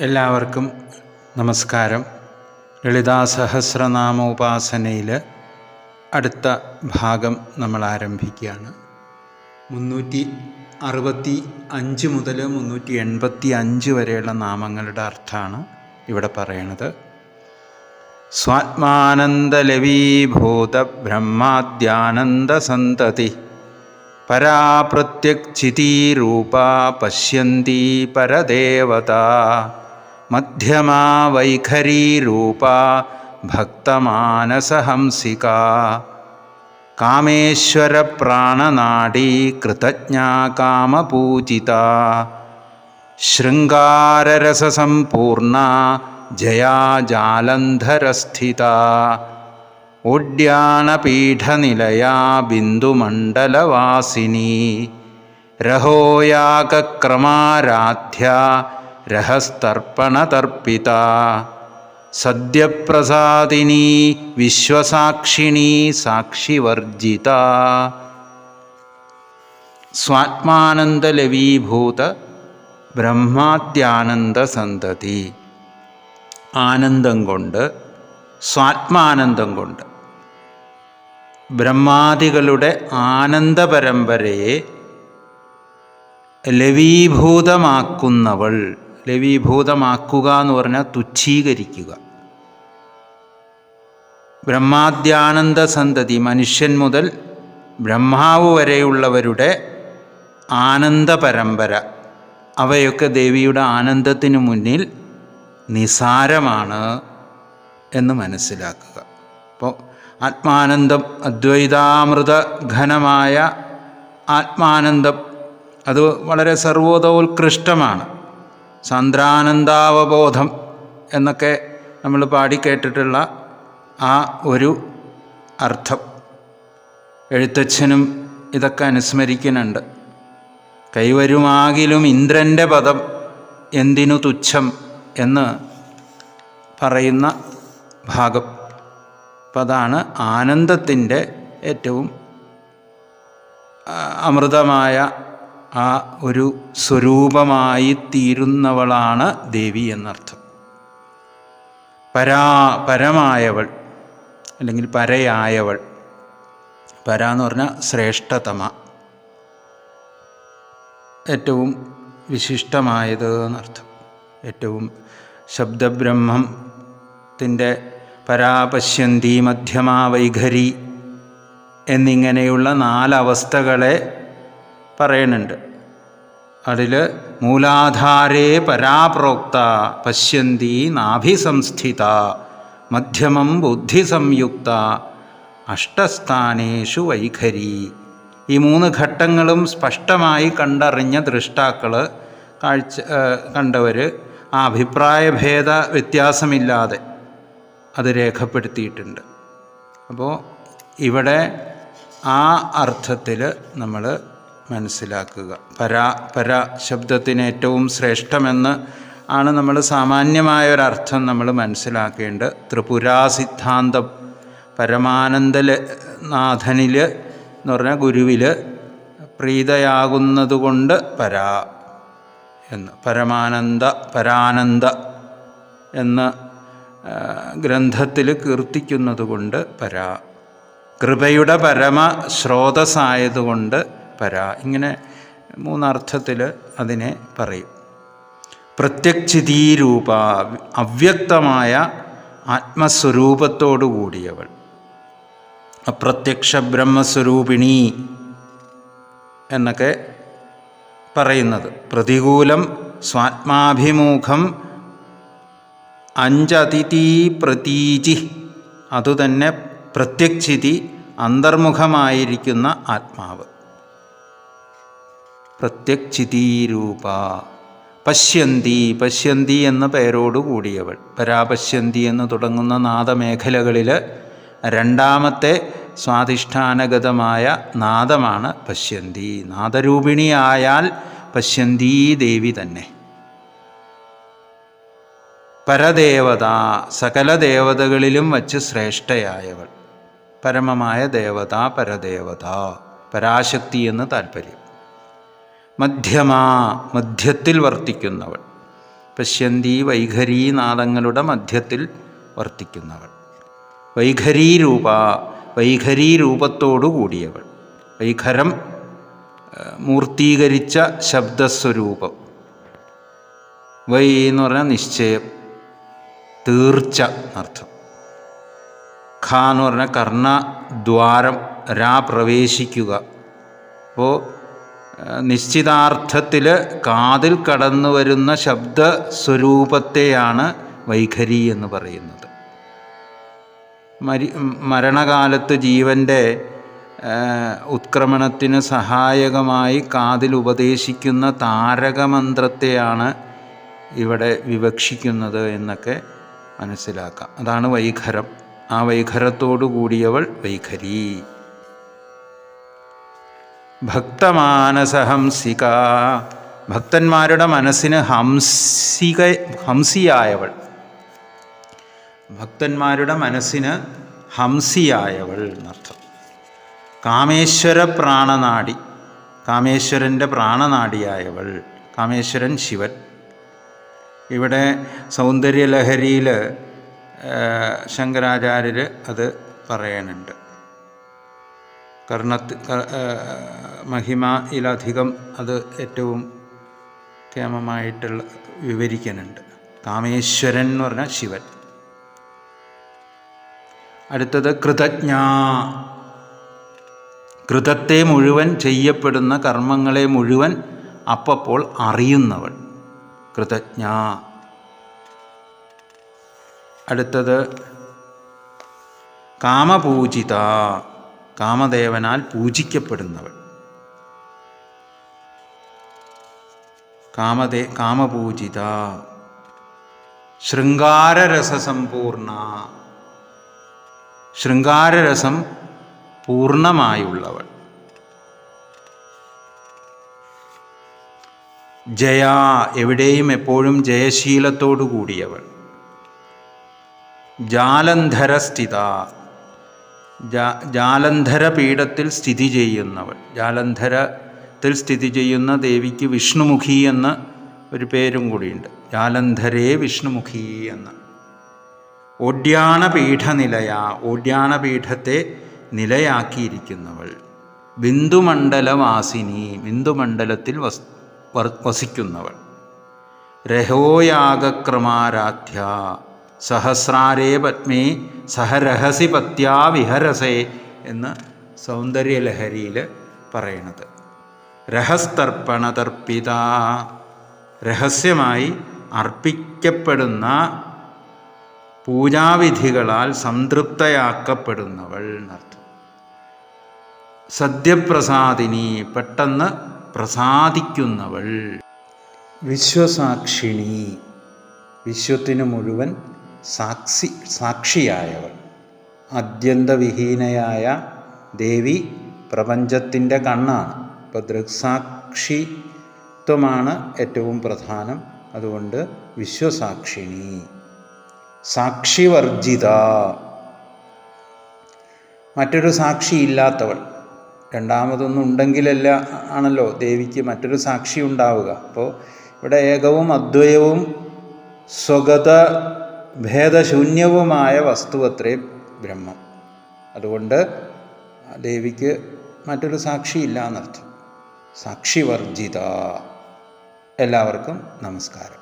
എല്ലാവർക്കും നമസ്കാരം. ലളിതാ സഹസ്രനാമ ഉപാസനയിൽ അടുത്ത ഭാഗം നമ്മൾ ആരംഭിക്കുകയാണ്. മുന്നൂറ്റി അറുപത്തി അഞ്ച് മുതൽ മുന്നൂറ്റി എൺപത്തി അഞ്ച് വരെയുള്ള നാമങ്ങളുടെ അർത്ഥമാണ് ഇവിടെ പറയണത്. സ്വാത്മാനന്ദലവീഭൂത ബ്രഹ്മാദ്യാനന്ദസന്തതി പരാപ്രത്യക്ചിതീരൂപാ പശ്യന്തി പരദേവത. മധ്യമാ വൈഖരീരൂപാ ഭക്തമാനസഹംസിക. കാമേശ്വരപ്രാണനാഡീ കൃതജ്ഞാ കാമപൂജിത. ശൃംഗാരരസസമ്പൂർണ ജയാ ജാലന്ധരസ്ഥിത. ഓഡ്യാണപീഠനിലയാ ബിന്ദുമണ്ഡലവാസിനി. രഹോയാകക്രമാരാധ്യ രഹസ്തർപ്പണതർപ്പിത. സദ്യപ്രസാദിനി വിശ്വസാക്ഷിണി സാക്ഷിവർജിത. സ്വാത്മാനന്ദലവീഭൂത ബ്രഹ്മാദ്യാനന്ദസന്തതി. ആനന്ദം കൊണ്ട് സ്വാത്മാനന്ദം കൊണ്ട് ബ്രഹ്മാദികളുടെ ആനന്ദ പരമ്പരയെ ലവീഭൂതമാക്കുന്നവൾ. ലവീഭൂതമാക്കുക എന്ന് പറഞ്ഞാൽ തുച്ഛീകരിക്കുക. ബ്രഹ്മാദ്യാനന്ദ സന്തതി മനുഷ്യൻ മുതൽ ബ്രഹ്മാവ് വരെയുള്ളവരുടെ ആനന്ദ പരമ്പര അവയൊക്കെ ദേവിയുടെ ആനന്ദത്തിനു മുന്നിൽ നിസാരമാണ് എന്ന് മനസ്സിലാക്കുക. അപ്പോൾ ആത്മാനന്ദം അദ്വൈതാമൃത ഘനമായ ആത്മാനന്ദം അത് വളരെ സർവോദോത്കൃഷ്ടമാണ്. സാന്ദ്രാനന്ദാവബോധം എന്നൊക്കെ നമ്മൾ പാടിക്കേട്ടിട്ടുള്ള ആ ഒരു അർത്ഥം. എഴുത്തച്ഛനും ഇതൊക്കെ അനുസ്മരിക്കുന്നുണ്ട്. കൈവരുമാകിലും ഇന്ദ്രന്റെ പദം എന്തിനു തുച്ഛം എന്ന് പറയുന്ന ഭാഗം. അപ്പം അതാണ് ആനന്ദത്തിന്റെ ഏറ്റവും അമൃതമായ ആ ഒരു സ്വരൂപമായി തീരുന്നവളാണ് ദേവി എന്നർത്ഥം. പരാ പരമായവൾ അല്ലെങ്കിൽ പരയായവൾ. പര എന്ന് പറഞ്ഞാൽ ശ്രേഷ്ഠതമ. ഏറ്റവും വിശിഷ്ടമായത് എന്നർത്ഥം. ഏറ്റവും ശബ്ദബ്രഹ്മത്തിന്റെ പരാപശ്യന്തി മധ്യമാ വൈഖരി എന്നിങ്ങനെയുള്ള നാലവസ്ഥകളെ പറയുന്നുണ്ട്. അതിൽ മൂലാധാരേ പരാപ്രോക്ത പശ്യന്തി നാഭിസംസ്ഥിത മധ്യമം ബുദ്ധി ബുദ്ധിസംയുക്ത അഷ്ടസ്ഥാനേഷു വൈഖരി. ഈ മൂന്ന് ഘട്ടങ്ങളും സ്പഷ്ടമായി കണ്ടറിഞ്ഞ ദൃഷ്ടാക്കൾ കാഴ്ച കണ്ടവർ ആ അഭിപ്രായഭേദ വ്യത്യാസമില്ലാതെ അത് രേഖപ്പെടുത്തിയിട്ടുണ്ട്. അപ്പോൾ ഇവിടെ ആ അർത്ഥത്തിൽ നമ്മൾ മനസ്സിലാക്കുക. പരാ പര ശബ്ദത്തിന് ഏറ്റവും ശ്രേഷ്ഠമെന്ന് ആണ് നമ്മൾ സാമാന്യമായ ഒരർത്ഥം നമ്മൾ മനസ്സിലാക്കേണ്ടത് ത്രിപുരാ സിദ്ധാന്തം പരമാനന്ദ നാഥനിൽ എന്ന് പറഞ്ഞാൽ ഗുരുവിൽ പ്രീതയാകുന്നതുകൊണ്ട് പരാ എന്ന് പരമാനന്ദ പരാനന്ദ എന്ന ഗ്രന്ഥത്തിൽ കീർത്തിക്കുന്നതുകൊണ്ട് പരാ. കൃപയുടെ പരമ സ്രോതസ്സായതുകൊണ്ട് പരാ. ഇങ്ങനെ മൂന്നർത്ഥത്തിൽ അതിനെ പറയും. പ്രത്യക്ഷിതീരൂപ അവ്യക്തമായ ആത്മസ്വരൂപത്തോടു കൂടിയവൾ. അപ്രത്യക്ഷ ബ്രഹ്മസ്വരൂപിണി എന്നൊക്കെ പറയുന്നത്. പ്രതികൂലം സ്വാത്മാഭിമുഖം അഞ്ചതിഥി പ്രതീചി അതുതന്നെ പ്രത്യക്ഷിതി അന്തർമുഖമായിരിക്കുന്ന ആത്മാവ്. പ്രത്യക്ഷിതീരൂപ. പശ്യന്തി പശ്യന്തി എന്ന പേരോട് കൂടിയവൾ. പരാപശ്യന്തി എന്ന് തുടങ്ങുന്ന നാദമേഖലകളിൽ രണ്ടാമത്തെ സ്വാധിഷ്ഠാനഗതമായ നാദമാണ് പശ്യന്തി. നാദരൂപിണിയായാൽ പശ്യന്തി ദേവി തന്നെ. പരദേവത സകല ദേവതകളിലും വച്ച് ശ്രേഷ്ഠയായവൾ. പരമമായ ദേവത പരദേവത. പരാശക്തി എന്ന് താല്പര്യം മധ്യമാ മധ്യത്തിൽ വർത്തിക്കുന്നവൾ. പശ്യന്തി വൈഖരീനാദങ്ങളുടെ മധ്യത്തിൽ വർത്തിക്കുന്നവൾ. വൈഖരീരൂപ വൈഖരീരൂപത്തോടു കൂടിയവൾ. വൈഖരം മൂർത്തീകരിച്ച ശബ്ദസ്വരൂപം. വൈ എന്ന് പറഞ്ഞാൽ നിശ്ചയം തീർച്ച എന്നർത്ഥം. ഖ എന്ന് പറഞ്ഞാൽ കർണദ്വാരം രാ പ്രവേശിക്കുക. അപ്പോൾ നിശ്ചിതാർത്ഥത്തിൽ കാതിൽ കടന്നു വരുന്ന ശബ്ദ സ്വരൂപത്തെയാണ് വൈഖരി എന്ന് പറയുന്നത്. മരി മരണകാലത്ത് ജീവന്റെ ഉത്ക്രമണത്തിന് സഹായകമായി കാതിൽ ഉപദേശിക്കുന്ന താരകമന്ത്രത്തെയാണ് ഇവിടെ വിവക്ഷിക്കുന്നത് എന്നൊക്കെ മനസ്സിലാക്കാം. അതാണ് വൈഖരം. ആ വൈഖരത്തോടു കൂടിയവൾ വൈഖരി. ഭക്തമാനസഹംസിക. ഭക്തന്മാരുടെ മനസ്സിന് ഹംസിക ഹംസിയായവൾ. ഭക്തന്മാരുടെ മനസ്സിന് ഹംസിയായവൾ എന്നർത്ഥം. കാമേശ്വര പ്രാണനാടി കാമേശ്വരന്റെ പ്രാണനാടിയായവൾ കാമേശ്വരൻ ശിവൻ. ഇവിടെ സൗന്ദര്യലഹരിയിൽ ശങ്കരാചാര്യർ അത് പറയുന്നുണ്ട് കർണത്ത് മഹിമയിലധികം അത് ഏറ്റവും കേമമായിട്ടുള്ള വിവരിക്കുന്നുണ്ട്. കാമേശ്വരൻ എന്ന് പറഞ്ഞാൽ ശിവൻ. അടുത്തത് കൃതജ്ഞ. കൃതത്തെ മുഴുവൻ ചെയ്യപ്പെടുന്ന കർമ്മങ്ങളെ മുഴുവൻ അപ്പപ്പോൾ അറിയുന്നവൾ കൃതജ്ഞ. അടുത്തത് കാമപൂജിത. കാമദേവനാൽ പൂജിക്കപ്പെടുന്നവൾ. കാമദേ കാമപൂജിത. ശൃംഗാരരസസമ്പൂർണ. ശൃംഗാരരസം പൂർണമായുള്ളവൾ ജയ എവിടെയും എപ്പോഴും ജയശീലത്തോടു കൂടിയവൾ ജാലന്ധരസ്ഥിത. ജാലന്ധര പീഠത്തിൽ സ്ഥിതി ചെയ്യുന്നവൾ. ജാലന്ധരത്തിൽ സ്ഥിതി ചെയ്യുന്ന ദേവിക്ക് വിഷ്ണുമുഖി എന്ന ഒരു പേരും കൂടിയുണ്ട്. ജാലന്ധരേ വിഷ്ണുമുഖി എന്ന്. ഓഡ്യാണപീഠനിലയ ഓഡ്യാണപീഠത്തെ നിലയാക്കിയിരിക്കുന്നവൾ. ബിന്ദുമണ്ഡലവാസിനി ബിന്ദുമണ്ഡലത്തിൽ വസ് വസിക്കുന്നവൾ. രഹോയാഗക്രമാരാധ്യ സഹസ്രാരേ പത്മേ സഹരഹസി പത്യാ വിഹരസേ എന്ന് സൗന്ദര്യലഹരിയിൽ പറയണത്. രഹസ്തർപ്പണ തർപ്പിത രഹസ്യമായി അർപ്പിക്കപ്പെടുന്ന പൂജാവിധികളാൽ സംതൃപ്തയാക്കപ്പെടുന്നവൾ എന്നർത്ഥം. സദ്യപ്രസാദിനി പെട്ടെന്ന് പ്രസാദിക്കുന്നവൾ. വിശ്വസാക്ഷിണി വിശ്വത്തിന് മുഴുവൻ സാക്ഷി സാക്ഷിയായവൾ അത്യന്തവിഹീനയായ ദേവി പ്രപഞ്ചത്തിന്റെ കണ്ണാണ്. ഇപ്പോൾ ദൃക്സാക്ഷിത്വമാണ് ഏറ്റവും പ്രധാനം. അതുകൊണ്ട് വിശ്വസാക്ഷിണി. സാക്ഷിവർജിത. മറ്റൊരു സാക്ഷി ഇല്ലാത്തവൾ. രണ്ടാമതൊന്നും ഉണ്ടെങ്കിലല്ല ആണല്ലോ ദേവിക്ക് മറ്റൊരു സാക്ഷി ഉണ്ടാവുക. അപ്പോൾ ഇവിടെ ഏകവും അദ്വയവും സ്വഗത ഭേദശൂന്യവുമായ വസ്തുവത്രേ ബ്രഹ്മം. അതുകൊണ്ട് ദേവിക്ക് മറ്റൊരു സാക്ഷിയില്ല എന്നർത്ഥം. സാക്ഷിവർജിത. എല്ലാവർക്കും നമസ്കാരം.